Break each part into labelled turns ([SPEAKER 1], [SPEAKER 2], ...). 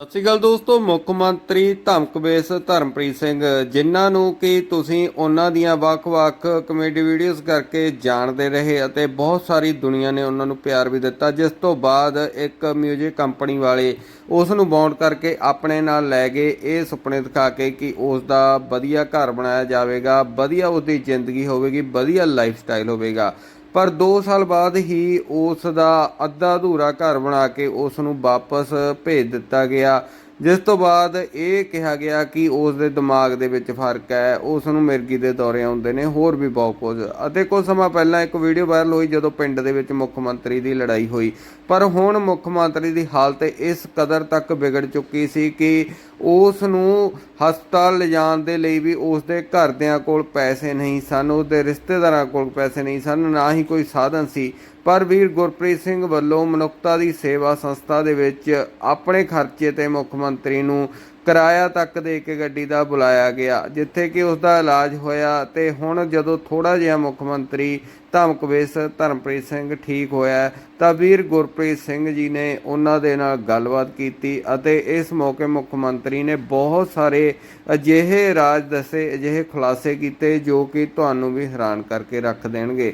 [SPEAKER 1] ਸਤਿ ਸ਼੍ਰੀ ਅਕਾਲ ਦੋਸਤੋ, ਮੁੱਖ ਮੰਤਰੀ ਧਮਕਬੇਸ ਧਰਮਪ੍ਰੀਤ ਸਿੰਘ, ਜਿਨ੍ਹਾਂ ਨੂੰ ਕਿ ਤੁਸੀਂ ਉਹਨਾਂ ਦੀਆਂ ਵੱਖ-ਵੱਖ ਕਮੇਡੀ ਵੀਡੀਓਜ਼ ਕਰਕੇ ਜਾਣਦੇ ਰਹੇ ਅਤੇ ਬਹੁਤ ਸਾਰੀ ਦੁਨੀਆ ਨੇ ਉਹਨਾਂ ਨੂੰ ਪਿਆਰ ਵੀ ਦਿੱਤਾ। ਜਿਸ ਤੋਂ ਬਾਅਦ ਇੱਕ ਮਿਊਜ਼ਿਕ ਕੰਪਨੀ ਵਾਲੇ ਉਸ ਨੂੰ ਬੌਂਡ ਕਰਕੇ ਆਪਣੇ ਨਾਲ ਲੈ ਗਏ ਇਹ ਸੁਪਨੇ ਦਿਖਾ ਕੇ ਕਿ ਉਸ ਦਾ ਵਧੀਆ ਘਰ ਬਣਾਇਆ ਜਾਵੇਗਾ, ਵਧੀਆ ਉਹਦੀ ਜ਼ਿੰਦਗੀ ਹੋਵੇਗੀ, ਵਧੀਆ ਲਾਈਫ ਸਟਾਈਲ ਹੋਵੇਗਾ। ਪਰ 2 ਸਾਲ ਬਾਅਦ ਹੀ ਉਸ ਦਾ ਅੱਧਾ ਅਧੂਰਾ ਘਰ ਬਣਾ ਕੇ ਉਸ ਨੂੰ ਵਾਪਸ ਭੇਜ ਦਿੱਤਾ ਗਿਆ, ਜਿਸ ਤੋਂ ਬਾਅਦ ਇਹ ਕਿਹਾ ਗਿਆ ਕਿ ਉਸ ਦੇ ਦਿਮਾਗ ਦੇ ਵਿੱਚ ਫ਼ਰਕ ਹੈ। ਉਸ ਨੂੰ ਮਿਰਗੀ ਦੇ ਦੌਰੇ ਆਉਂਦੇ ਨੇ, ਹੋਰ ਵੀ ਬਹੁਤ ਕੁਝ। ਅਤੇ ਕੁਝ ਸਮਾਂ ਪਹਿਲਾਂ ਇੱਕ ਵੀਡੀਓ ਵਾਇਰਲ ਹੋਈ ਜਦੋਂ ਪਿੰਡ ਦੇ ਵਿੱਚ ਮੁੱਖ ਮੰਤਰੀ ਦੀ ਲੜਾਈ ਹੋਈ। ਪਰ ਹੁਣ ਮੁੱਖ ਮੰਤਰੀ ਦੀ ਹਾਲਤ ਇਸ ਕਦਰ ਤੱਕ ਵਿਗੜ ਚੁੱਕੀ ਸੀ ਕਿ ਉਸ ਨੂੰ ਹਸਪਤਾਲ ਲਿਜਾਣ ਦੇ ਲਈ ਵੀ ਉਸ ਦੇ ਘਰਦਿਆਂ ਕੋਲ ਪੈਸੇ ਨਹੀਂ ਸਨ, ਉਸ ਦੇ ਰਿਸ਼ਤੇਦਾਰਾਂ ਕੋਲ ਪੈਸੇ ਨਹੀਂ ਸਨ, ਨਾ ਹੀ ਕੋਈ ਸਾਧਨ ਸੀ। ਪਰ ਵੀਰ ਗੁਰਪ੍ਰੀਤ ਸਿੰਘ ਵੱਲੋਂ ਮਨੁੱਖਤਾ ਦੀ ਸੇਵਾ ਸੰਸਥਾ ਦੇ ਵਿੱਚ ਆਪਣੇ ਖਰਚੇ ਤੇ ਮੁੱਖ ਮੰਤਰੀ ਨੂੰ ਕਿਰਾਇਆ ਤੱਕ ਦੇ ਕੇ ਗੱਡੀ ਦਾ ਬੁਲਾਇਆ ਗਿਆ, ਜਿੱਥੇ ਕਿ ਉਸ ਦਾ ਇਲਾਜ ਹੋਇਆ ਤੇ ਹੁਣ ਜਦੋਂ ਥੋੜਾ ਜਿਹਾ ਮੁੱਖ ਮੰਤਰੀ ਧਮਕਵੇਸ ਧਰਮਪ੍ਰੀਤ ਸਿੰਘ ਠੀਕ ਹੋਇਆ, ਤਾਂ ਵੀਰ ਗੁਰਪ੍ਰੀਤ ਸਿੰਘ ਜੀ ਨੇ ਉਹਨਾਂ ਦੇ ਨਾਲ ਗੱਲਬਾਤ ਕੀਤੀ ਅਤੇ ਇਸ ਮੌਕੇ ਮੁੱਖ ਮੰਤਰੀ ਨੇ ਬਹੁਤ ਸਾਰੇ ਅਜਿਹੇ ਰਾਜ ਦੱਸੇ, ਅਜਿਹੇ ਖੁਲਾਸੇ ਕੀਤੇ ਜੋ ਕਿ ਤੁਹਾਨੂੰ ਵੀ ਹੈਰਾਨ ਕਰਕੇ ਰੱਖ ਦੇਣਗੇ।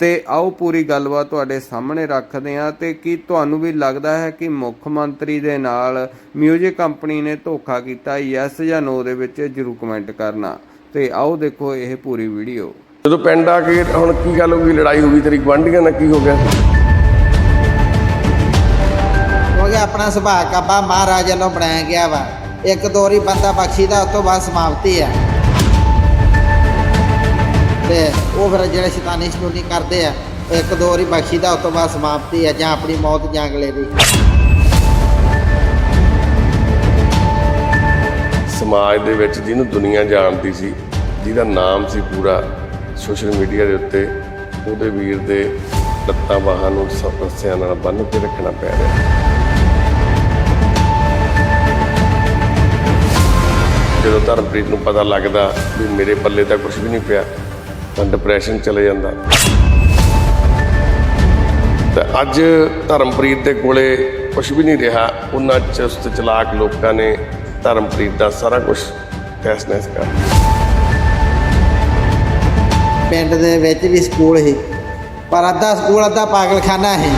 [SPEAKER 1] ਤੇ ਆਓ ਪੂਰੀ ਗੱਲਬਾਤ ਤੁਹਾਡੇ ਸਾਹਮਣੇ ਰੱਖਦੇ ਹਾਂ ਤੇ ਕੀ ਤੁਹਾਨੂੰ ਵੀ ਲੱਗਦਾ ਹੈ ਕਿ ਮੁੱਖ ਮੰਤਰੀ ਦੇ ਨਾਲ 뮤직 ਕੰਪਨੀ ਨੇ ਧੋਖਾ ਕੀਤਾ ਯੈਸ ਜਾਂ ਨੋ ਦੇ ਵਿੱਚ ਜਰੂਰ ਕਮੈਂਟ ਕਰਨਾ। ਤੇ ਆਓ ਦੇਖੋ ਇਹ ਪੂਰੀ ਵੀਡੀਓ
[SPEAKER 2] ਜਦੋਂ ਪਿੰਡ ਆ ਕੇ ਹੁਣ ਕੀ ਗੱਲ ਹੋ ਗਈ? ਲੜਾਈ ਹੋ ਗਈ ਤੇਰੀ? ਗੁਆਂਢੀਆਂ ਨਾਲ ਕੀ ਹੋ ਗਿਆ?
[SPEAKER 3] ਹੋ ਗਿਆ ਆਪਣਾ ਸੁਭਾਅ ਕਾਬਾ। ਮਹਾਰਾਜ ਵੱਲੋਂ ਬਣਾਇਆ ਗਿਆ ਵਾ। ਇੱਕ ਦੋ ਵਾਰੀ ਬੰਦਾ ਬਖਸ਼ੀ ਦਾ ਉਸ ਤੋਂ ਬਾਅਦ ਸਮਾਪਤੀ ਹੈ ਤੇ ਉਹ ਫਿਰ ਜਿਹੜੇ ਸ਼ੈਤਾਨੀ ਸ਼ਨੂਨੀ ਕਰਦੇ ਆ, ਇੱਕ ਦੋ ਵਾਰੀ ਬਖਸ਼ੀ ਦਾ, ਉਸ ਤੋਂ ਬਾਅਦ ਸਮਾਪਤੀ ਹੈ ਜਾਂ ਆਪਣੀ ਮੌਤ ਜਾਂ ਅਗਲੇ ਦੀ।
[SPEAKER 2] ਸਮਾਜ ਦੇ ਵਿੱਚ ਜਿਹਨੂੰ ਦੁਨੀਆ ਜਾਣਦੀ ਸੀ, ਜਿਹਦਾ ਨਾਮ ਸੀ ਪੂਰਾ ਸੋਸ਼ਲ ਮੀਡੀਆ ਦੇ ਉੱਤੇ, ਉਹਦੇ ਵੀਰ ਦੇ ਲੱਤਾਂ ਬਾਹਾਂ ਨੂੰ ਸਮੱਸਿਆ ਨਾਲ ਬੰਨ੍ਹ ਕੇ ਰੱਖਣਾ ਪੈ ਰਿਹਾ। ਜਦੋਂ ਧਰਮਪ੍ਰੀਤ ਨੂੰ ਪਤਾ ਲੱਗਦਾ ਵੀ ਮੇਰੇ ਪੱਲੇ ਤਾਂ ਕੁਝ ਵੀ ਨਹੀਂ ਪਿਆ ਤਾਂ ਡਿਪਰੈਸ਼ਨ ਚਲੇ ਜਾਂਦਾ। ਤੇ ਅੱਜ ਧਰਮਪ੍ਰੀਤ ਦੇ ਕੋਲੇ ਕੁਝ ਵੀ ਨਹੀਂ ਰਿਹਾ ਉਹਨਾਂ ਚੁਸਤ ਚਲਾਕ ਲੋਕਾਂ ਨੇ ਧਰਮਪ੍ਰੀਤ ਦਾ ਸਾਰਾ ਕੁਝ ਤੈਸ-ਨੈਸ ਕਰ ਦਿੱਤਾ।
[SPEAKER 3] ਪਿੰਡ ਦੇ ਵਿੱਚ ਵੀ ਸਕੂਲ ਸੀ ਪਰ ਅੱਧਾ ਸਕੂਲ ਅੱਧਾ ਪਾਗਲਖਾਨਾ ਸੀ।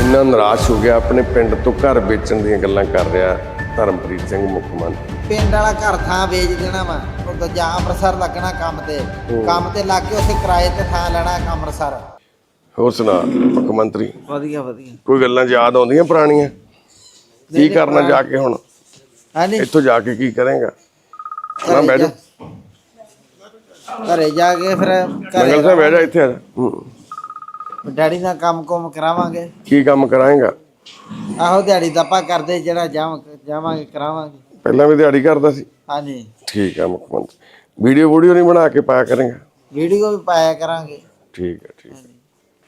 [SPEAKER 2] ਇੰਨਾ ਨਿਰਾਸ਼ ਹੋ ਗਿਆ ਆਪਣੇ ਪਿੰਡ ਤੋਂ ਘਰ ਵੇਚਣ ਦੀਆਂ ਗੱਲਾਂ ਕਰ ਰਿਹਾ ਧਰਮਪ੍ਰੀਤ ਸਿੰਘ ਮੁੱਖ ਮੰਤਰੀ।
[SPEAKER 3] ਪਿੰਡ ਵਾਲਾ ਘਰ ਥਾਂ ਵੇਚ ਦੇਣਾ ਵਾ। ਦੂਜਾ ਅੰਮ੍ਰਿਤਸਰ ਲੱਗਣਾ ਕੰਮ ਤੇ। ਕੰਮ ਤੇ ਲੱਗ ਕੇ ਉੱਥੇ ਕਿਰਾਏ ਤੇ ਥਾਂ ਲੈਣਾ ਅੰਮ੍ਰਿਤਸਰ।
[SPEAKER 2] ਹੋਰ ਸੁਣਾ ਮੁੱਖ ਮੰਤਰੀ?
[SPEAKER 3] ਵਧੀਆ ਵਧੀਆ।
[SPEAKER 2] ਕੋਈ ਗੱਲਾਂ ਯਾਦ ਆਉਂਦੀਆਂ ਪੁਰਾਣੀਆਂ? ਕੀ ਕਰਨਾ ਜਾ ਕੇ ਹੁਣ?
[SPEAKER 3] ਹਾਂਜੀ
[SPEAKER 2] ਇੱਥੋਂ ਜਾ ਕੇ ਕੀ ਕਰੇਗਾ? ਨਾ ਬਹਿ ਜਾ।
[SPEAKER 3] ਘਰੇ ਜਾ ਕੇ ਫਿਰ
[SPEAKER 2] ਮੰਗਲ ਸਾਹਿਬ ਬਹਿ ਜਾ ਇੱਥੇ ਆ ਜਾ। ਹੂੰ।
[SPEAKER 3] ਡੈਡੀ ਨਾਲ ਕੰਮ ਕੁਮ ਕਰਾਵਾਂਗੇ।
[SPEAKER 2] ਕੀ ਕੰਮ ਕਰਾਏਗਾ?
[SPEAKER 3] ਆਹੋ ਦਿਹਾੜੀ ਦੱਪਾ ਕਰਦੇ ਜਿਹੜਾ ਜਾਵਾਂ ਜਾਵਾਂਗੇ ਕਰਾਵਾਂਗੇ।
[SPEAKER 2] ਪਹਿਲਾਂ ਵੀ ਦਿਹਾੜੀ ਕਰਦਾ ਸੀ।
[SPEAKER 3] ਹਾਂਜੀ।
[SPEAKER 2] ਠੀਕ ਆ ਮੁੱਖ ਮੰਤਰੀ ਵੀਡੀਓ ਵੀਡੀਓ ਨਹੀਂ ਬਣਾ ਕੇ ਪਾਇਆ ਕਰੇਗਾ?
[SPEAKER 3] ਵੀਡੀਓ ਵੀ ਪਾਇਆ ਕਰਾਂਗੇ।
[SPEAKER 2] ਠੀਕ ਹੈ ਠੀਕ ਹੈ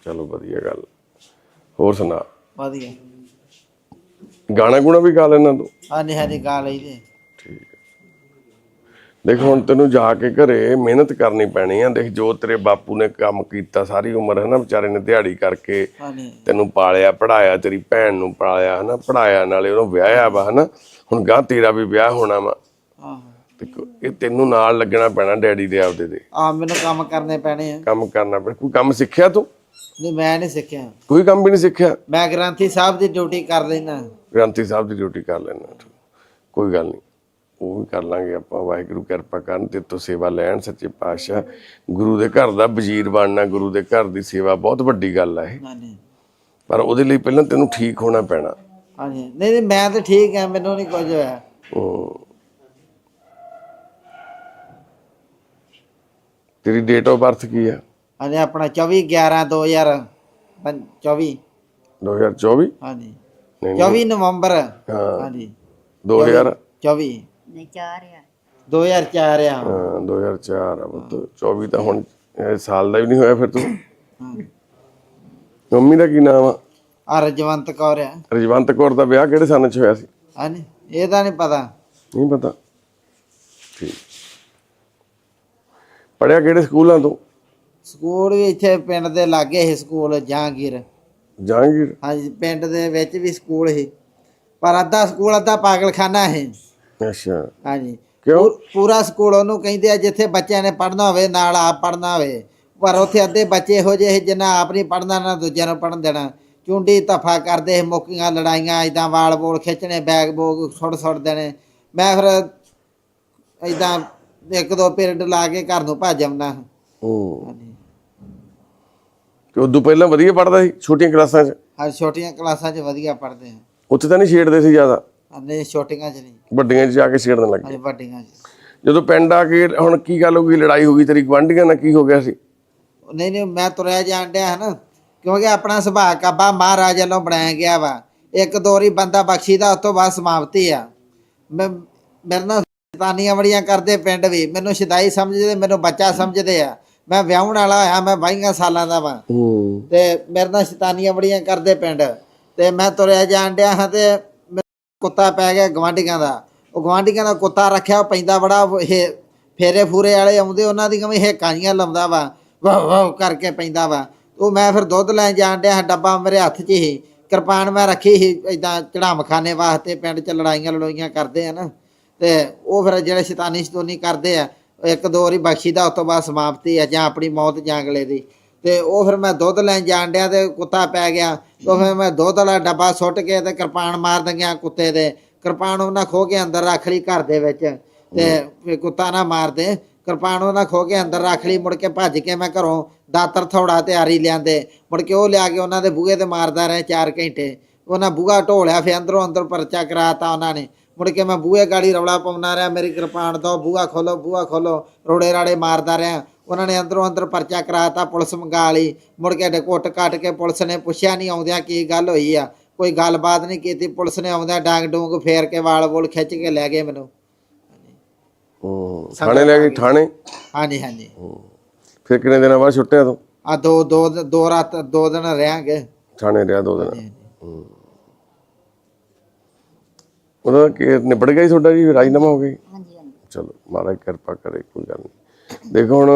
[SPEAKER 2] ਚਲੋ ਵਧੀਆ ਗੱਲ। ਹੋਰ ਸੁਣਾ?
[SPEAKER 3] ਵਧੀਆ।
[SPEAKER 2] ਗਾਣਾ ਗੁਣਾ ਵੀ ਗਾ ਲੈਣਾ ਤੂੰ?
[SPEAKER 3] ਹਾਂਜੀ ਹਾਂਜੀ ਗਾ ਲਈ ਦੇ
[SPEAKER 2] ਠੀਕ ਹੈ ਦੇਖ ਹੁਣ ਤੈਨੂੰ ਜਾ ਕੇ ਘਰੇ ਮਿਹਨਤ ਕਰਨੀ ਪੈਣੀ ਆ। ਦੇਖ ਜੋ ਤੇਰੇ ਬਾਪੂ ਨੇ ਕੰਮ ਕੀਤਾ ਸਾਰੀ ਉਮਰ ਹੈ ਨਾ ਵਿਚਾਰੇ ਨੇ ਦਿਹਾੜੀ ਕਰਕੇ ਤੈਨੂੰ ਪਾਲਿਆ ਪੜਾਇਆ ਤੇਰੀ ਭੈਣ ਨੂੰ ਪਾਲਿਆ ਹਨਾ ਪੜਾਇਆ ਨਾਲੇ ਉਹਨੂੰ ਵਿਆਹਿਆ ਵਾ ਹਨਾ। ਹੁਣ ਗਾਂ ਤੇਰਾ ਵੀ ਵਿਆਹ ਹੋਣਾ ਵਾ। ਤੇ ਕ- ਇਹ ਤੈਨੂੰ ਨਾਲ ਲੱਗਣਾ ਪੈਣਾ ਡੈਡੀ ਦੇ ਆਪਦੇ ਦੇ।
[SPEAKER 3] ਆ ਮੈਨੂੰ ਕੰਮ ਕਰਨੇ ਪੈਣੇ ਆ।
[SPEAKER 2] ਕੰਮ ਕਰਨਾ ਪੈਣਾ ਕੋਈ ਕੰਮ ਸਿੱਖਿਆ ਤੂੰ?
[SPEAKER 3] ਨਹੀਂ ਮੈਂ ਨਹੀਂ ਸਿੱਖਿਆ।
[SPEAKER 2] ਕੋਈ ਕੰਮ ਵੀ ਨਹੀਂ ਸਿੱਖਿਆ?
[SPEAKER 3] ਮੈਂ ਗ੍ਰੰਥੀ ਸਾਹਿਬ ਦੀ ਡਿਊਟੀ ਕਰ ਲੈਣਾ
[SPEAKER 2] ਗ੍ਰੰਥੀ ਸਾਹਿਬ ਦੀ ਡਿਊਟੀ ਕਰ ਲੈਣਾ ਤੂੰ ਕੋਈ ਗੱਲ ਨਹੀਂ। ਉਹ ਵੀ ਕਰ ਲਾਂਗੇ ਆਪਾਂ ਵਾਹਿਗੁਰੂ ਕਿਰਪਾ ਕਰਨ ਤੇ ਤੋਂ ਸੇਵਾ ਲੈਣ ਸੱਚੇ ਪਾਤਸ਼ਾਹ। ਗੁਰੂ ਦੇ ਘਰ ਦਾ ਵਜ਼ੀਰ ਬਣਨਾ ਗੁਰੂ ਦੇ ਘਰ ਦੀ ਸੇਵਾ ਬਹੁਤ ਵੱਡੀ ਗੱਲ ਹੈ ਇਹ।
[SPEAKER 3] ਹਾਂਜੀ
[SPEAKER 2] ਪਰ ਉਹਦੇ ਲਈ ਪਹਿਲਾਂ ਤੈਨੂੰ ਠੀਕ ਹੋਣਾ ਪੈਣਾ।
[SPEAKER 3] ਹਾਂਜੀ ਨਹੀਂ ਨਹੀਂ ਮੈਂ ਤਾਂ ਠੀਕ ਆ ਮੈਨੂੰ ਨਹੀਂ ਕੁਝ ਹੋਇਆ।
[SPEAKER 2] ਹਮ। ਤੇਰੀ ਡੇਟ ਆਫ ਬਰਥ ਕੀ ਹੈ
[SPEAKER 3] ਹਾਂਜੀ ਆਪਣਾ 24 11 2024
[SPEAKER 2] 2024
[SPEAKER 3] ਹਾਂਜੀ।
[SPEAKER 2] ਨਹੀਂ
[SPEAKER 3] 24 ਨਵੰਬਰ।
[SPEAKER 2] ਹਾਂ।
[SPEAKER 3] ਹਾਂਜੀ।
[SPEAKER 2] 2000
[SPEAKER 3] 24
[SPEAKER 4] ਨਹੀਂ ਚਾਰ ਆ
[SPEAKER 3] 2004 ਆ।
[SPEAKER 2] ਹਾਂ 2004 ਆ ਪੁੱਤ। 24 ਤਾਂ ਹੁਣ ਇਹ ਸਾਲ ਦਾ ਵੀ ਨਹੀਂ ਹੋਇਆ ਫਿਰ ਤੂੰ। ਮੰਮੀ ਦਾ ਕੀ ਨਾਮ ਆ?
[SPEAKER 3] ਆ ਰਜਵੰਤ ਕੌਰ ਆ।
[SPEAKER 2] ਰਜਵੰਤ ਕੌਰ ਦਾ ਵਿਆਹ ਕਿਹੜੇ ਸਾਲ ਚ ਹੋਇਆ ਸੀ?
[SPEAKER 3] ਹਾਂਜੀ। ਇਹ ਤਾਂ ਨਹੀਂ ਪਤਾ।
[SPEAKER 2] ਨਹੀਂ ਪਤਾ। ਠੀਕ। ਪੜਿਆ ਕਿਹੜੇ ਸਕੂਲਾਂ ਤੋਂ?
[SPEAKER 3] ਸਕੂਲ ਵੀ ਇੱਥੇ ਪਿੰਡ ਦੇ ਲਾਗੇ ਸੀ ਸਕੂਲ ਜਹਾਂਗੀਰ।
[SPEAKER 2] ਜਹਾਂਗੀਰ?
[SPEAKER 3] ਹਾਂਜੀ ਪਿੰਡ ਦੇ ਵਿੱਚ ਵੀ ਸਕੂਲ ਸੀ। ਪਰ ਅੱਧਾ ਸਕੂਲ ਅੱਧਾ ਪਾਗਲਖਾਨਾ ਹੈ
[SPEAKER 2] ਅੱਛਾ।
[SPEAKER 3] ਹਾਂਜੀ।
[SPEAKER 2] ਕਿਉਂ?
[SPEAKER 3] ਪੂਰਾ ਸਕੂਲ ਉਹਨੂੰ ਕਹਿੰਦੇ ਆ ਜਿੱਥੇ ਬੱਚਿਆਂ ਨੇ ਪੜ੍ਹਨਾ ਹੋਵੇ ਨਾਲ ਆਪ ਪੜ੍ਹਨਾ ਹੋਵੇ। ਪਰ ਉੱਥੇ ਅੱਧੇ ਬੱਚੇ ਇਹੋ ਜਿਹੇ ਸੀ ਜਿਨ੍ਹਾਂ ਆਪ ਨਹੀਂ ਪੜ੍ਹਨਾ ਨਾ ਦੂਜਿਆਂ ਨੂੰ ਪੜ੍ਹਨ ਦੇਣਾ। ਚੁੰਡੀ ਧਫਾ ਕਰਦੇ ਸੀ, ਮੁੱਕੀਆਂ ਲੜਾਈਆਂ ਇਦਾਂ ਵਾਲ ਬੋਲ ਖਿੱਚਣੇ ਬੈਗ ਬੋਗ ਸੁੱਟ ਸੁੱਟ ਦੇਣੇ। ਮੈਂ ਫਿਰ ਇਦਾਂ ਇੱਕ ਦੋ ਪੀਰੀਅਡ ਲਾ ਕੇ ਘਰ ਨੂੰ ਭੱਜ ਆਉਂਦਾ
[SPEAKER 2] ਹੂੰ ਤੇ ਉਦੋਂ ਪਹਿਲਾਂ ਵਧੀਆ ਪੜਦਾ ਸੀ ਛੋਟੀਆਂ ਕਲਾਸਾਂ 'ਚ?
[SPEAKER 3] ਹਰ ਛੋਟੀਆਂ ਕਲਾਸਾਂ 'ਚ ਵਧੀਆ ਪੜ੍ਹਦੇ ਆ
[SPEAKER 2] ਉੱਥੇ ਤਾਂ ਨਹੀਂ ਛੇੜਦੇ ਸੀ ਜ਼ਿਆਦਾ?
[SPEAKER 3] ਨਹੀਂ ਛੋਟੀਆਂ 'ਚ ਨਹੀਂ।
[SPEAKER 2] ਵੱਡੀਆਂ 'ਚ ਜਾ ਕੇ ਛੇੜਨ ਲੱਗ
[SPEAKER 3] ਅਜੇ ਵੱਡੀਆਂ 'ਚ।
[SPEAKER 2] ਜਦੋਂ ਪਿੰਡ ਆ ਕੇ ਹੁਣ ਕੀ ਗੱਲ ਹੋ ਗਈ ਲੜਾਈ ਹੋ ਗਈ ਤੇਰੀ ਗਵਾਂਢੀਆਂ ਨਾਲ ਕੀ ਹੋ ਗਿਆ ਸੀ?
[SPEAKER 3] ਨਹੀਂ ਨਹੀਂ ਮੈਂ ਤੁਰਿਆ ਜਾਣ ਡਿਆ ਹਨਾ ਕਿਉਂਕਿ ਆਪਣਾ ਸੁਭਾਅ ਕਾਬਾ ਮਹਾਰਾਜ ਵੱਲੋਂ ਬਣਾਇਆ ਗਿਆ ਵਾ। ਇੱਕ ਦੋਰੀ ਬੰਦਾ ਬਖਸ਼ੀਦਾ ਉਸ ਤੋਂ ਬਾਅਦ ਸਮਾਪਤੀ ਆ। ਮੈਂ ਮੇਰੇ ਨਾਲ ਸ਼ੈਤਾਨੀਆਂ ਬੜੀਆਂ ਕਰਦੇ ਪਿੰਡ ਵੀ। ਮੈਨੂੰ ਸ਼ਿਦਾਈ ਸਮਝਦੇ ਮੈਨੂੰ ਬੱਚਾ ਸਮਝਦੇ ਆ। ਮੈਂ ਵਿਆਹਣ ਵਾਲਾ ਹੋਇਆ ਮੈਂ 22 ਸਾਲਾਂ ਦਾ ਵਾਂ। ਤੇ ਮੇਰੇ ਨਾਲ ਸ਼ੈਤਾਨੀਆਂ ਬੜੀਆਂ ਕਰਦੇ ਪਿੰਡ। ਤੇ ਮੈਂ ਤੁਰਿਆ ਜਾਣ ਡਿਆ ਹਾਂ ਤੇ ਕੁੱਤਾ ਪੈ ਗਿਆ ਗਵਾਂਢੀਆਂ ਦਾ। ਉਹ ਗਵਾਂਢੀਆਂ ਦਾ ਕੁੱਤਾ ਰੱਖਿਆ ਪੈਂਦਾ ਬੜਾ ਇਹ ਫੇਰੇ ਫੂਰੇ ਵਾਲੇ ਆਉਂਦੇ ਉਹਨਾਂ ਦੀਆਂ ਵੀ ਹੇਕਾਂੀਆਂ ਲਾਉਂਦਾ ਵਾ। ਵਾਹ ਵਾਹ ਕਰਕੇ ਪੈਂਦਾ ਵਾ। ਉਹ ਮੈਂ ਫਿਰ ਦੁੱਧ ਲੈਣ ਜਾਣ ਡਿਆ ਡੱਬਾ ਮੇਰੇ ਹੱਥ 'ਚ ਹੀ। ਕਿਰਪਾਨ ਮੈਂ ਰੱਖੀ ਸੀ ਇਦਾਂ ਚੜਾਮ ਖਾਨੇ ਵਾਸਤੇ ਪਿੰਡ 'ਚ ਲੜਾਈਆਂ ਲੜੋਈਆਂ ਕਰਦੇ ਆ ਨਾ। ਤੇ ਉਹ ਫਿਰ ਜਿਹੜੇ ਸ਼ੈਤਾਨੀ ਸ਼ਤੂਨੀ ਕਰਦੇ ਆ, ਇੱਕ ਦੋ ਵਾਰੀ ਬਖਸ਼ੀ ਦਾ, ਉਸ ਤੋਂ ਬਾਅਦ ਸਮਾਪਤੀ ਆ ਜਾਂ ਆਪਣੀ ਮੌਤ ਜਾਂ ਅਗਲੇ ਦੀ। ਤੇ ਉਹ ਫਿਰ ਮੈਂ ਦੁੱਧ ਲੈਣ ਜਾਣ ਡਿਆ ਤੇ ਕੁੱਤਾ ਪੈ ਗਿਆ। ਤੇ ਫਿਰ ਮੈਂ ਦੁੱਧ ਵਾਲਾ ਡੱਬਾ ਸੁੱਟ ਕੇ ਤੇ ਕਿਰਪਾਨ ਮਾਰ ਦੰਗਿਆ ਕੁੱਤੇ ਦੇ। ਕਿਰਪਾਨ ਉਹਨਾਂ ਖੋ ਕੇ ਅੰਦਰ ਰੱਖ ਲਈ ਘਰ ਦੇ ਵਿੱਚ। ਤੇ ਕੁੱਤਾ ਨਾ ਮਾਰਦੇ ਕਿਰਪਾਨ ਉਹਨਾਂ ਖੋ ਕੇ ਅੰਦਰ ਰੱਖ ਲਈ, ਮੁੜ ਕੇ ਭੱਜ ਕੇ ਮੈਂ ਘਰੋਂ ਦਾਤਰ ਥੋੜਾ ਤਿਆਰੀ ਲਿਆਂਦੇ। ਮੁੜ ਕੇ ਉਹ ਲਿਆ ਕੇ ਉਹਨਾਂ ਦੇ ਬੂਹੇ ਤੇ ਮਾਰਦਾ ਰਿਹਾ 4 ਘੰਟੇ। ਉਹਨਾਂ ਬੂਹਾ ਢੋਲਿਆ, ਫਿਰ ਅੰਦਰੋਂ ਅੰਦਰ ਪਰਚਾ ਕਰਾਤਾ ਉਹਨਾਂ ਨੇ। ਮੁੜ ਕੇ ਮੈਂ ਬੂਹੇ ਗਾੜੀ ਰੌਲਾ ਪਾਉਂਦਾ ਰਿਹਾ ਮੇਰੀ ਕਿਰਪਾਨ ਤੋਂ ਬੂਹਾ ਖੋਲੋ ਬੂਹਾ ਖੋਲੋ ਰੋੜੇ ਰਾੜੇ ਮਾਰਦਾ ਰਿਹਾ। ਉਹਨਾਂ ਨੇ ਅੰਦਰੋਂ ਅੰਦਰ ਪਰਚਾ ਕਰਾਤਾ ਪੁਲਿਸ ਮੰਗਾ ਲਈ। ਮੁੜ ਕੇ ਡੇ ਕੁੱਟ ਕੱਟ ਕੇ ਪੁਲਿਸ ਨੇ ਪੁੱਛਿਆ ਨਹੀਂ ਆਉਂਦਿਆਂ ਕੀ ਗੱਲ ਹੋਈ ਆ। ਕੋਈ ਗੱਲਬਾਤ ਨਹੀਂ ਕੀਤੀ ਪੁਲਿਸ ਨੇ ਆਉਂਦਿਆਂ ਡਾਂਗ ਡੂੰਗ ਫੇਰ ਕੇ ਵਾਲ ਵੋਲ ਖਿੱਚ ਕੇ ਲੈ ਗਏ ਮੈਨੂੰ।
[SPEAKER 2] ਹੂੰ ਥਾਣੇ ਲੈ ਗਏ ਥਾਣੇ?
[SPEAKER 3] ਹਾਂਜੀ ਹਾਂਜੀ।
[SPEAKER 2] ਫਿਰ ਕਿੰਨੇ ਦਿਨਾਂ ਬਾਅਦ ਛੁੱਟਿਆ ਤੂੰ?
[SPEAKER 3] ਆ ਦੋ ਦੋ ਦੋ ਰਾਤ ਦੋ ਦਿਨ ਰਹਾਂਗੇ
[SPEAKER 2] ਥਾਣੇ ਰਿਹਾ ਦੋ ਦਿਨ। ਹੂੰ। ਉਹਦਾ ਕਿ ਨਿਬੜ ਗਿਆ ਸੀ ਤੁਹਾਡਾ ਜੀ ਰਾਜੀਨਾਮਾ ਹੋ ਗਈ
[SPEAKER 4] ਹਾਂਜੀ ਹਾਂਜੀ।
[SPEAKER 2] ਚਲੋ ਮਹਾਰਾਜ ਕਿਰਪਾ ਕਰੇ ਕੋਈ ਗੱਲ ਨਹੀਂ। ਦੇਖੋ ਹੁਣ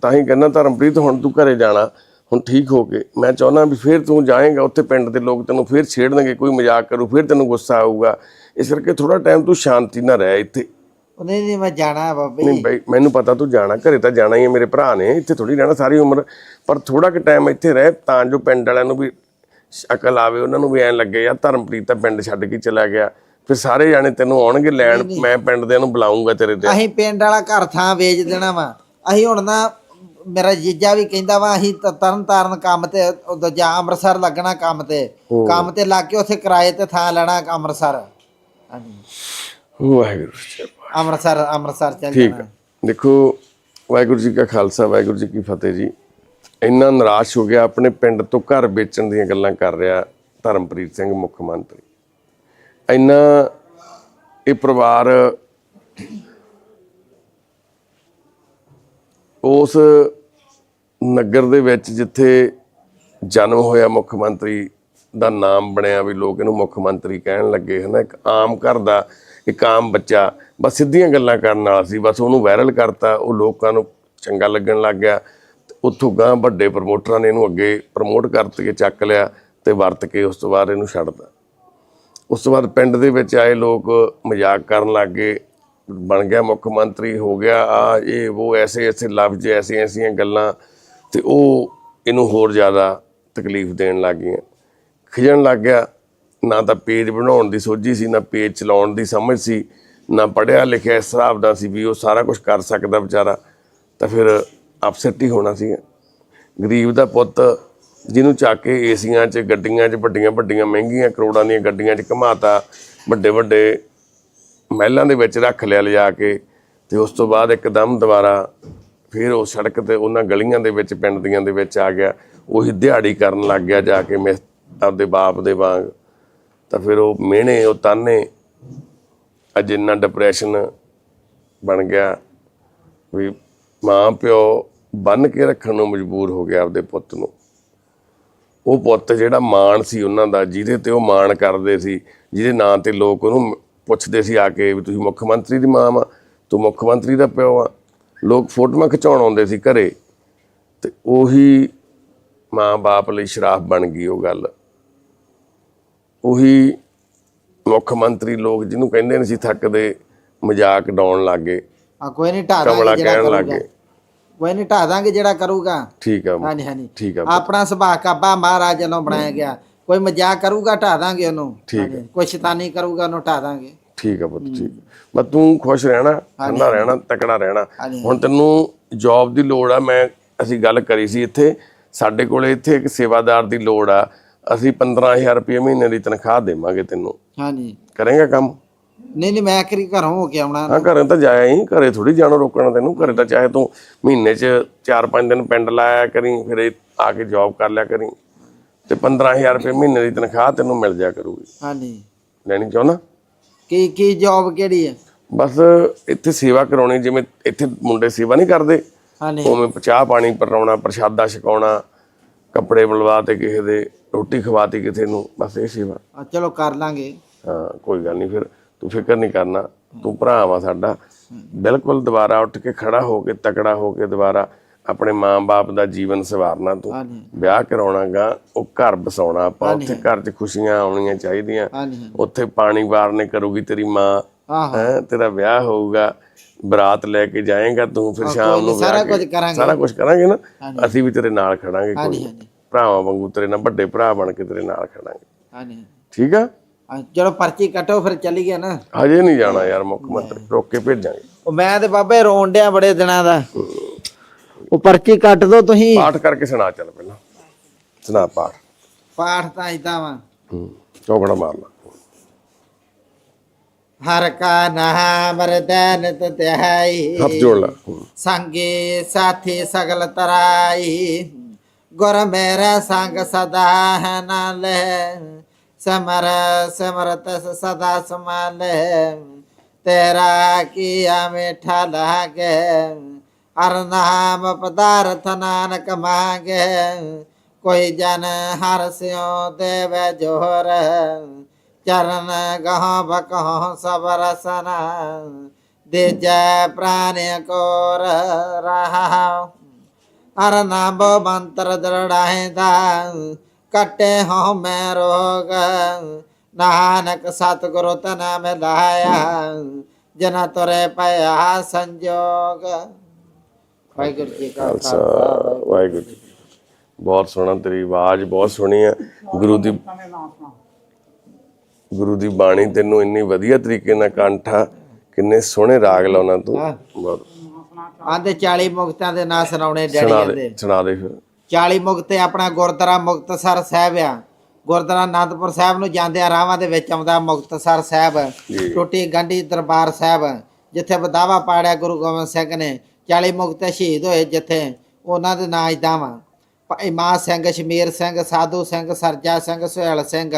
[SPEAKER 2] ਤਾਂ ਹੀ ਕਹਿੰਦਾ ਧਰਮਪ੍ਰੀਤ ਹੁਣ ਤੂੰ ਘਰੇ ਜਾਣਾ ਹੁਣ ਠੀਕ ਹੋ ਕੇ। ਮੈਂ ਚਾਹੁੰਦਾ ਵੀ ਫਿਰ ਤੂੰ ਜਾਏਗਾ ਉੱਥੇ ਪਿੰਡ ਦੇ ਲੋਕ ਤੈਨੂੰ ਫਿਰ ਛੇੜਨਗੇ ਕੋਈ ਮਜ਼ਾਕ ਕਰੂ ਫਿਰ ਤੈਨੂੰ ਗੁੱਸਾ ਆਊਗਾ। ਇਸ ਕਰਕੇ ਥੋੜਾ ਟਾਈਮ ਤੂੰ ਸ਼ਾਂਤੀ ਨਾਲ ਰਹਿ ਇੱਥੇ।
[SPEAKER 3] ਉਹ ਨਹੀਂ ਨਹੀਂ ਮੈਂ ਜਾਣਾ ਬਾਬੇ
[SPEAKER 2] ਨਹੀਂ ਬਈ ਮੈਨੂੰ ਪਤਾ ਤੂੰ ਜਾਣਾ ਘਰੇ ਤਾਂ ਜਾਣਾ ਹੀ ਹੈ ਮੇਰੇ ਭਰਾ ਨੇ ਇੱਥੇ ਥੋੜੀ ਰਹਿਣਾ ਸਾਰੀ ਉਮਰ। ਪਰ ਥੋੜਾ ਕਿ ਟਾਈਮ ਇੱਥੇ ਰਹਿ ਤਾਂ ਜੋ ਪਿੰਡ ਵਾਲਿਆਂ ਨੂੰ ਵੀ ਅਕਲ ਆਵੇ ਉਹਨਾਂ ਨੂੰ ਵੀ ਐਂ ਲੱਗੇ ਯਾਰ ਧਰਮਪ੍ਰੀਤ ਤਾਂ ਪਿੰਡ ਛੱਡ ਕੇ ਚਲਾ ਗਿਆ। ਫਿਰ ਸਾਰੇ ਜਾਣੇ ਤੈਨੂੰ ਆਉਣਗੇ ਲੈਣ ਮੈਂ ਪਿੰਡ ਦੇ ਨੂੰ ਬੁਲਾਉਂਗਾ ਤੇਰੇ ਤੇ।
[SPEAKER 3] ਅਸੀਂ ਪਿੰਡ ਵਾਲਾ ਘਰ ਥਾਂ ਵੇਚ ਦੇਣਾ ਵਾ। ਅਸੀਂ ਹੁਣ ਨਾ ਮੇਰਾ ਜੀਜਾ ਵੀ ਕਹਿੰਦਾ ਵਾ ਅਸੀਂ ਤਰਨ ਤਾਰਨ ਕੰਮ ਤੇ ਦੂਜਾ ਅੰਮ੍ਰਿਤਸਰ ਲੱਗਣਾ ਕੰਮ ਤੇ। ਕੰਮ ਤੇ ਲੱਗ ਕੇ ਉੱਥੇ ਕਿਰਾਏ ਤੇ ਥਾਂ ਲੈਣਾ ਅੰਮ੍ਰਿਤਸਰ। ਹਾਂਜੀ।
[SPEAKER 2] ਵਾਹਿਗੁਰੂ ਜੀ
[SPEAKER 3] ਅੰਮ੍ਰਿਤਸਰ ਅੰਮ੍ਰਿਤਸਰ ਚੱਲ
[SPEAKER 2] ਠੀਕ
[SPEAKER 3] ਜਾਣਾ।
[SPEAKER 2] ਹੈ। ਦੇਖੋ ਵਾਹਿਗੁਰੂ ਜੀ ਕਾ ਖਾਲਸਾ ਵਾਹਿਗੁਰੂ ਜੀ ਕੀ ਫਤਿਹ ਜੀ। ਇੰਨਾ ਨਿਰਾਸ਼ ਹੋ ਗਿਆ ਆਪਣੇ ਪਿੰਡ ਤੋਂ ਘਰ ਵੇਚਣ ਦੀਆਂ ਗੱਲਾਂ ਕਰ ਰਿਹਾ ਧਰਮਪ੍ਰੀਤ ਸਿੰਘ ਮੁੱਖ ਮੰਤਰੀ। ਇੰਨਾ ਇਹ ਪਰਿਵਾਰ ਉਸ ਨਗਰ ਦੇ ਵਿੱਚ ਜਿੱਥੇ ਜਨਮ ਹੋਇਆ ਮੁੱਖ ਮੰਤਰੀ ਦਾ ਨਾਮ ਬਣਿਆ ਵੀ ਲੋਕ ਇਹਨੂੰ ਮੁੱਖ ਮੰਤਰੀ ਕਹਿਣ ਲੱਗੇ, ਹਨਾ? ਇੱਕ ਆਮ ਘਰ ਦਾ, ਇੱਕ ਆਮ ਬੱਚਾ, ਬਸ ਸਿੱਧੀਆਂ ਗੱਲਾਂ ਕਰਨ ਵਾਲਾ ਸੀ, ਬਸ ਉਹਨੂੰ ਵਾਇਰਲ ਕਰਤਾ, ਉਹ ਲੋਕਾਂ ਨੂੰ ਚੰਗਾ ਲੱਗਣ ਲੱਗ ਗਿਆ, ਤੇ ਉੱਥੋਂ ਗਾਂ ਵੱਡੇ ਪ੍ਰਮੋਟਰਾਂ ਨੇ ਇਹਨੂੰ ਅੱਗੇ ਪ੍ਰਮੋਟ ਕਰਤ ਚੱਕ ਲਿਆ ਤੇ ਵਰਤ ਕੇ ਉਸ ਤੋਂ ਬਾਅਦ ਇਹਨੂੰ ਛੱਡਤਾ। ਉਸ ਤੋਂ ਬਾਅਦ ਪਿੰਡ ਦੇ ਵਿੱਚ ਆਏ ਲੋਕ ਮਜ਼ਾਕ ਕਰਨ ਲੱਗ ਗਏ। ਬਣ ਗਿਆ ਮੁੱਖ ਮੰਤਰੀ, ਹੋ ਗਿਆ ਆ, ਇਹ, ਉਹ, ਐਸੇ ਐਸੇ ਲਫ਼ਜ਼, ਐਸੀਆਂ ਐਸੀਆਂ ਗੱਲਾਂ ਤੇ ਉਹ ਇਹਨੂੰ ਹੋਰ ਜ਼ਿਆਦਾ ਤਕਲੀਫ ਦੇਣ ਲੱਗ ਗਈਆਂ। ਖਿਜਣ ਲੱਗ ਗਿਆ, ਨਾ ਤਾਂ ਪੇਜ ਬਣਾਉਣ ਦੀ ਸੋਝੀ ਸੀ, ਨਾ ਪੇਜ ਚਲਾਉਣ ਦੀ ਸਮਝ ਸੀ, ਨਾ ਪੜਿਆ ਲਿਖਿਆ ਇਸ ਹਿਸਾਬ ਦਾ ਸੀ ਵੀ ਉਹ ਸਾਰਾ ਕੁਝ ਕਰ ਸਕਦਾ ਵਿਚਾਰਾ, ਤਾਂ ਫਿਰ ਅਪਸੈਟ ਹੀ ਹੋਣਾ ਸੀ ਗਰੀਬ ਦਾ ਪੁੱਤ ਜਿਹਨੂੰ ਚੱਕ ਕੇ ਏਸੀਆਂ 'ਚ, ਗੱਡੀਆਂ 'ਚ, ਵੱਡੀਆਂ ਵੱਡੀਆਂ, ਮਹਿੰਗੀਆਂ ਕਰੋੜਾਂ ਦੀਆਂ ਗੱਡੀਆਂ 'ਚ ਘਮਾਤਾ, ਵੱਡੇ ਵੱਡੇ ਮਹਿਲਾਂ ਦੇ ਵਿੱਚ ਰੱਖ ਲਿਆ ਲਿਜਾ ਕੇ, ਤੇ ਉਸ ਤੋਂ ਬਾਅਦ ਇੱਕਦਮ ਦੁਬਾਰਾ ਫਿਰ ਉਹ ਸੜਕ ਤੇ ਉਹਨਾਂ ਗਲੀਆਂ ਦੇ ਵਿੱਚ, ਪਿੰਡ ਦੀਆਂ ਦੇ ਵਿੱਚ ਆ ਗਿਆ। ਉਹੀ ਦਿਹਾੜੀ ਕਰਨ ਲੱਗ ਗਿਆ ਜਾ ਕੇ ਮਿਸ ਆਪਦੇ ਬਾਪ ਦੇ ਵਾਂਗ। ਤਾਂ ਫਿਰ ਉਹ ਮਿਹਣੇ, ਉਹ ਤਾਨੇ ਅੱਜ ਇੰਨਾ ਡਿਪਰੈਸ਼ਨ ਬਣ ਗਿਆ ਵੀ ਮਾਂ ਪਿਓ ਬੰਨ ਕੇ ਰੱਖਣ ਨੂੰ ਮਜਬੂਰ ਹੋ ਗਿਆ ਆਪਦੇ ਪੁੱਤ ਨੂੰ। ਉਹ ਪੁੱਤ ਜਿਹੜਾ ਮਾਣ ਸੀ ਉਹਨਾਂ ਦਾ ਜਿਹਦੇ ਤੇ ਉਹ ਮਾਣ ਕਰਦੇ ਸੀ ਜਿਹਦੇ ਨਾਂ ਤੇ ਲੋਕ ਉਹਨੂੰ ਪੁੱਛਦੇ ਸੀ ਆ ਕੇ ਵੀ ਤੁਸੀਂ ਮੁੱਖ ਮੰਤਰੀ ਦੀ ਮਾਂ ਆ ਤੂੰ ਮੁੱਖ ਮੰਤਰੀ ਦਾ ਪਿਓ ਆ। ਲੋਕ ਫੋਟੋਆਂ ਖਿਚਾਉਣ ਆਉਂਦੇ ਸੀ ਘਰੇ ਤੇ ਉਹੀ ਮਾਂ ਬਾਪ ਲਈ ਸ਼ਰਾਪ ਬਣ ਗਈ ਉਹ ਗੱਲ। ਉਹੀ ਮੁੱਖ ਮੰਤਰੀ ਲੋਕ ਜਿਹਨੂੰ ਕਹਿੰਦੇ ਨੇ ਸੀ ਥੱਕਦੇ ਮਜ਼ਾਕ ਡਾਉਣ ਲੱਗੇ
[SPEAKER 3] ਆ ਕੋਈ ਨਹੀਂ ਢਾ
[SPEAKER 2] ਕਮਲਾ ਕਹਿਣ ਲੱਗੇ
[SPEAKER 3] ਕੋਈ ਨਹੀਂ ਢਾ ਦਾਂਗੇ ਜਿਹੜਾ ਕਰੂਗਾ।
[SPEAKER 2] ਠੀਕ ਆ।
[SPEAKER 3] ਹਾਂਜੀ ਹਾਂਜੀ।
[SPEAKER 2] ਠੀਕ ਆ।
[SPEAKER 3] ਆਪਣਾ ਸੁਭਾਅ ਕਾਬਾ ਮਹਾਰਾਜ ਵੱਲੋਂ ਬਣਾਇਆ ਗਿਆ। ਕੋਈ ਮਜ਼ਾਕ ਕਰੂਗਾ ਢਾ ਦਾਂਗੇ ਉਹਨੂੰ।
[SPEAKER 2] ਠੀਕ
[SPEAKER 3] ਹਾਂਜੀ, ਕੋਈ ਸ਼ੈਤਾਨੀ ਕਰੂਗਾ ਉਹਨੂੰ ਢਾ ਦਾਂਗੇ।
[SPEAKER 2] ਠੀਕ ਆ ਪੁੱਤ ਠੀਕ। ਬਸ ਤੂੰ ਖੁਸ਼ ਰਹਿਣਾ ਠੰਡਾ ਰਹਿਣਾ ਤਕੜਾ ਰਹਿਣਾ। ਹੁਣ ਤੈਨੂੰ ਜੌਬ ਦੀ ਲੋੜ ਆ ਮੈਂ ਅਸੀਂ ਗੱਲ ਕਰੀ ਸੀ ਇੱਥੇ। ਸਾਡੇ ਕੋਲੇ ਇੱਥੇ ਇੱਕ ਸੇਵਾਦਾਰ ਦੀ ਲੋੜ ਆ। ਅਸੀਂ 15000 ਰੁਪਏ ਮਹੀਨੇ ਦੀ ਤਨਖਾਹ ਦੇਵਾਂਗੇ ਤੈਨੂੰ।
[SPEAKER 3] ਹਾਂਜੀ।
[SPEAKER 2] ਕਰੇਗਾ ਕੰਮ?
[SPEAKER 3] ਨਹੀਂ ਨਹੀਂ ਮੈਂ ਕਰੀ ਘਰੋਂ ਹੋ ਕੇ ਆਉਣਾ।
[SPEAKER 2] ਹਾਂ ਘਰੇ ਤਾਂ ਜਾਇਆ ਹੀ ਘਰੇ ਥੋੜੀ ਜਾਣੋ ਰੋਕਣਾ ਤੈਨੂੰ ਘਰੇ ਤਾਂ ਚਾਹੇ ਤੂੰ ਮਹੀਨੇ 'ਚ 4-5 ਦਿਨ ਪਿੰਡ ਲਾਇਆ ਕਰੀ ਫਿਰ ਇਹ ਆ ਕੇ ਜੌਬ ਕਰ ਲਿਆ ਕਰੀ। ਤੇ 15000 ਰੁਪਏ ਮਹੀਨੇ ਦੀ ਤਨਖਾਹ ਤੈਨੂੰ ਮਿਲ ਜਾ ਕਰੂਗੀ।
[SPEAKER 3] ਹਾਂਜੀ।
[SPEAKER 2] ਲੈਣੀ ਚਾਹੁੰਦਾ?
[SPEAKER 3] ਕੀ ਕੀ ਜੌਬ ਕਿਹੜੀ ਹੈ
[SPEAKER 2] ਬਸ ਇੱਥੇ ਸੇਵਾ ਕਰਾਉਣੀ ਜਿਵੇਂ ਇੱਥੇ ਮੁੰਡੇ ਸੇਵਾ ਨਹੀਂ ਕਰਦੇ।
[SPEAKER 3] ਹਾਂਜੀ।
[SPEAKER 2] ਉਵੇਂ ਚਾਹ ਪਾਣੀ ਪਰਾਉਣਾ ਪ੍ਰਸ਼ਾਦਾ ਛਕਾਉਣਾ ਕੱਪੜੇ ਬਲਵਾ ਤੇ ਕਿਸੇ ਦੇ ਰੋਟੀ ਖਵਾਤੀ ਕਿਸੇ ਨੂੰ ਬਸ ਇਹ ਸੇਵਾ।
[SPEAKER 3] ਆ, ਚਲੋ ਕਰ ਲਾਂਗੇ।
[SPEAKER 2] ਹਾਂ ਕੋਈ ਗੱਲ ਨਹੀਂ ਫਿਰ ਤੂੰ ਫਿਕਰ ਨਹੀਂ ਕਰਨਾ ਤੂੰ ਭਰਾ ਵਾ ਸਾਡਾ। ਬਿਲਕੁਲ ਦੁਬਾਰਾ ਉੱਠ ਕੇ ਖੜਾ ਹੋ ਕੇ ਤਕੜਾ ਹੋ ਕੇ ਦੁਬਾਰਾ ਆਪਣੇ ਮਾਂ-ਬਾਪ ਦਾ ਜੀਵਨ ਸਵਾਰਨਾ ਤੂੰ। ਵਿਆਹ ਕਰਾਉਣਾਗਾ ਉਹ ਘਰ ਬਸਾਉਣਾ ਆਪਾਂ। ਉੱਥੇ ਘਰ 'ਚ ਖੁਸ਼ੀਆਂ ਆਉਣੀਆਂ ਚਾਹੀਦੀਆਂ। ਉੱਥੇ ਪਾਣੀ ਵਾਰਨੇ ਕਰੂਗੀ ਤੇਰੀ ਮਾਂ। ਹੈ ਤੇਰਾ ਵਿਆਹ ਹੋਊਗਾ। ਬਰਾਤ ਲੈ ਕੇ ਜਾਏਗਾ ਤੂੰ ਫਿਰ ਸ਼ਾਮ ਨੂੰ
[SPEAKER 3] ਸਾਰਾ ਕੁਝ ਕਰਾਂਗੇ।
[SPEAKER 2] ਸਾਰਾ ਕੁਝ ਕਰਾਂਗੇ ਨਾ। ਅਸੀਂ ਵੀ ਤੇਰੇ ਨਾਲ ਖੜਾਂਗੇ ਕੋਈ ਭਰਾਵਾਂ ਵਾਂਗੂ ਤੇਰੇ ਨਾਲ ਵੱਡੇ ਭਰਾ ਬਣ ਕੇ ਤੇਰੇ ਨਾਲ ਖੜਾਂਗੇ।
[SPEAKER 3] ਹਾਂਜੀ।
[SPEAKER 2] ਠੀਕ ਆ?
[SPEAKER 3] ਚਲੋ ਪਰਚੀ ਕੱਟੋ ਫਿਰ ਚੱਲੀ ਗਿਆ ਨਾ।
[SPEAKER 2] ਹਜੇ ਨਹੀਂ ਜਾਣਾ ਯਾਰ ਮੁੱਖ ਮੰਤਰੀ ਰੋਕ ਕੇ ਭੇਜਾਂਗੇ।
[SPEAKER 3] ਉਹ ਮੈਂ ਤੇ ਬਾਬੇ ਰੋਣ ਡਿਆ ਬੜੇ ਦਿਨਾਂ ਦਾ। ਉਹ ਪਰਚੀ ਕੱਟ ਦੋ ਤੁਸੀਂ।
[SPEAKER 2] ਪਾਠ ਕਰਕੇ ਸੁਣਾ ਚੱਲ ਪਹਿਲਾਂ। ਸੁਣਾ ਪਾਠ।
[SPEAKER 3] ਪਾਠ ਤਾਂ ਇਦਾਂ ਵਾ।
[SPEAKER 2] ਹੂੰ ਚੌਕੜਾ ਮਾਰ ਲਾ।
[SPEAKER 3] ਹਰ ਕਾ ਨਾਮ ਰਦਨ ਤਤਹਾਈ
[SPEAKER 2] ਹੱਥ ਜੋੜ ਲਾ। ਹੂੰ।
[SPEAKER 3] ਸੰਗੇ ਸਾਥੀ ਸਗਲ ਤਰਾਈ। ਗੁਰ ਮੇਰਾ ਸੰਗ ਸਦਾ ਹੈ ਨਾਲ ਸਮਰ, ਸਮਰਤ ਸਦਾ ਸਮਾਲ ਤੇਰਾ ਕੀਆ ਮਿਠਾ ਲਾਗੇ। ਹਰ ਨਾਮ ਪਦਾਰਥ ਨਾਨਕ ਮਾਂਗੇ। ਕੋਈ ਜਨ ਹਰ ਸਿਓ ਦੇਵੇ ਜੋਹਰ। ਚਰਨ ਗਹ ਬਕਹ ਸਭ ਰਸਨਾ। ਦੇ ਜੈ ਪ੍ਰਾਨ ਕੋਰ ਰਹਾ। ਹਰ ਨਾਮ ਮੰਤਰ ਦਰੜਾਇਦਾ। ਕਟੇ ਹਉ ਮੈਂ ਰੋਗ। ਨਾਨਕ ਸਤਿਗੁਰੂ ਤਨ ਮਿਲਾਇਆ ਜਨਾ ਤੁਰੇ ਪਿਆ ਸੰਜੋਗ। ਵਾਹਿਗੁਰੂ ਜੀ ਕਾ
[SPEAKER 2] ਖਾਲਸਾ ਵਾਹਿਗੁਰੂ ਜੀ ਬਹੁਤ ਸੋਹਣਾ ਤੇਰੀ ਆਵਾਜ਼ ਬਹੁਤ ਸੋਹਣੀ ਹੈ ਗੁਰੂ ਦੀ ਗੁਰੂ ਦੀ ਬਾਣੀ ਤੈਨੂੰ ਇੰਨੀ ਵਧੀਆ ਤਰੀਕੇ ਨਾਲ ਕੰਠਾ ਕਿੰਨੇ ਸੋਹਣੇ ਰਾਗ ਲਾਉਣਾ ਤੂੰ। ਬਹੁਤ।
[SPEAKER 3] ਆਂਦੇ 40 ਮੁਕਤਾਂ ਦੇ ਨਾਂ ਸੁਣਾਉਣੇ
[SPEAKER 2] ਸੁਣਾ
[SPEAKER 3] ਡੈਡੀ
[SPEAKER 2] ਦੇ ਸੁਣਾ ਦੇ ਫਿਰ।
[SPEAKER 3] 40 ਮੁਕਤੇ ਆਪਣਾ ਗੁਰਦੁਆਰਾ ਮੁਕਤਸਰ ਸਾਹਿਬ ਆ। ਗੁਰਦੁਆਰਾ ਆਨੰਦਪੁਰ ਸਾਹਿਬ ਨੂੰ ਜਾਂਦੇ ਆ ਰਾਵਾਂ ਦੇ ਵਿੱਚ ਆਉਂਦਾ ਮੁਕਤਸਰ ਸਾਹਿਬ। ਟੁੱਟੀ ਗੰਢੀ ਦਰਬਾਰ ਸਾਹਿਬ ਜਿੱਥੇ ਬਦਾਵਾ ਪਾੜਿਆ ਗੁਰੂ ਗੋਬਿੰਦ ਸਿੰਘ ਨੇ 40 ਮੁਕਤੇ ਸ਼ਹੀਦ ਹੋਏ ਜਿੱਥੇ ਉਹਨਾਂ ਦੇ ਨਾਂ ਇਦਾਂ ਵਾ ਭਾਈ ਮਾਂ ਸਿੰਘ ਸ਼ਮੀਰ ਸਿੰਘ ਸਾਧੂ ਸਿੰਘ ਸਰਜਾ ਸਿੰਘ ਸੁਹੇਲ ਸਿੰਘ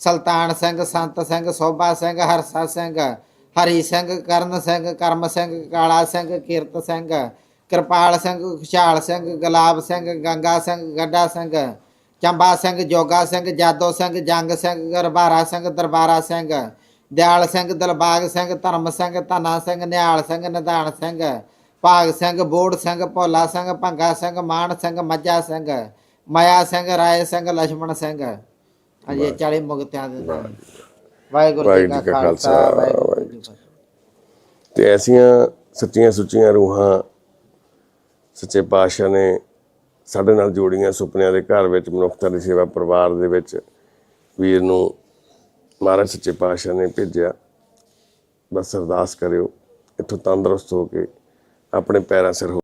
[SPEAKER 3] ਸੁਲਤਾਨ ਸਿੰਘ ਸੰਤ ਸਿੰਘ ਸੋਭਾ ਸਿੰਘ ਹਰਸਾ ਸਿੰਘ ਹਰੀ ਸਿੰਘ ਕਰਨ ਸਿੰਘ ਕਰਮ ਸਿੰਘ ਕਾਲਾ ਸਿੰਘ ਕੀਰਤ ਸਿੰਘ ਕਿਰਪਾਲ ਸਿੰਘ ਖੁਸ਼ਾਲ ਸਿੰਘ ਗਲਾਬ ਸਿੰਘ ਗੰਗਾ ਸਿੰਘ ਗੱਡਾ ਸਿੰਘ ਚੰਬਾ ਸਿੰਘ ਜੋਗਾ ਸਿੰਘ ਜਾਦੋ ਸਿੰਘ ਜੰਗ ਸਿੰਘ ਗਰਬਾਰਾ ਸਿੰਘ ਦਰਬਾਰਾ ਸਿੰਘ ਦਿਆਲ ਸਿੰਘ ਦਲਬਾਗ ਸਿੰਘ ਧਰਮ ਸਿੰਘ ਧਨਾ ਸਿੰਘ ਨਿਹਾਲ ਸਿੰਘ ਨਿਧਾਨ ਸਿੰਘ ਭਾਗ ਸਿੰਘ ਬੋੜ ਸਿੰਘ ਭੋਲਾ ਸਿੰਘ ਭੰਗਾ ਸਿੰਘ ਮਾਨ ਸਿੰਘ ਮੱਜਾ ਸਿੰਘ ਮਾਇਆ ਸਿੰਘ ਰਾਏ ਸਿੰਘ ਲਛਮਣ ਸਿੰਘ। ਅਜੇ ਚਾਲੀ ਮੁਗਤਿਆਂ ਦੇ ਵਾਹਿਗੁਰੂ ਜੀ ਕਾ ਖਾਲਸਾ
[SPEAKER 2] ਤੇ ਐਸੀਆਂ ਸੱਚੀਆਂ ਸੁੱਚੀਆਂ ਰੂਹਾਂ ਸੱਚੇ ਪਾਤਸ਼ਾਹ ਨੇ ਸਾਡੇ ਨਾਲ ਜੋੜੀਆਂ ਸੁਪਨਿਆਂ ਦੇ ਘਰ ਵਿੱਚ, ਮਨੁੱਖਤਾ ਦੀ ਸੇਵਾ ਪਰਿਵਾਰ ਦੇ ਵਿੱਚ ਵੀਰ ਨੂੰ ਮਹਾਰਾਜ ਸੱਚੇ ਪਾਤਸ਼ਾਹ ਨੇ ਭੇਜਿਆ। ਬਸ ਅਰਦਾਸ ਕਰਿਓ, ਇੱਥੋਂ ਤੰਦਰੁਸਤ ਹੋ ਕੇ ਆਪਣੇ ਪੈਰਾਂ ਸਿਰ ਹੋ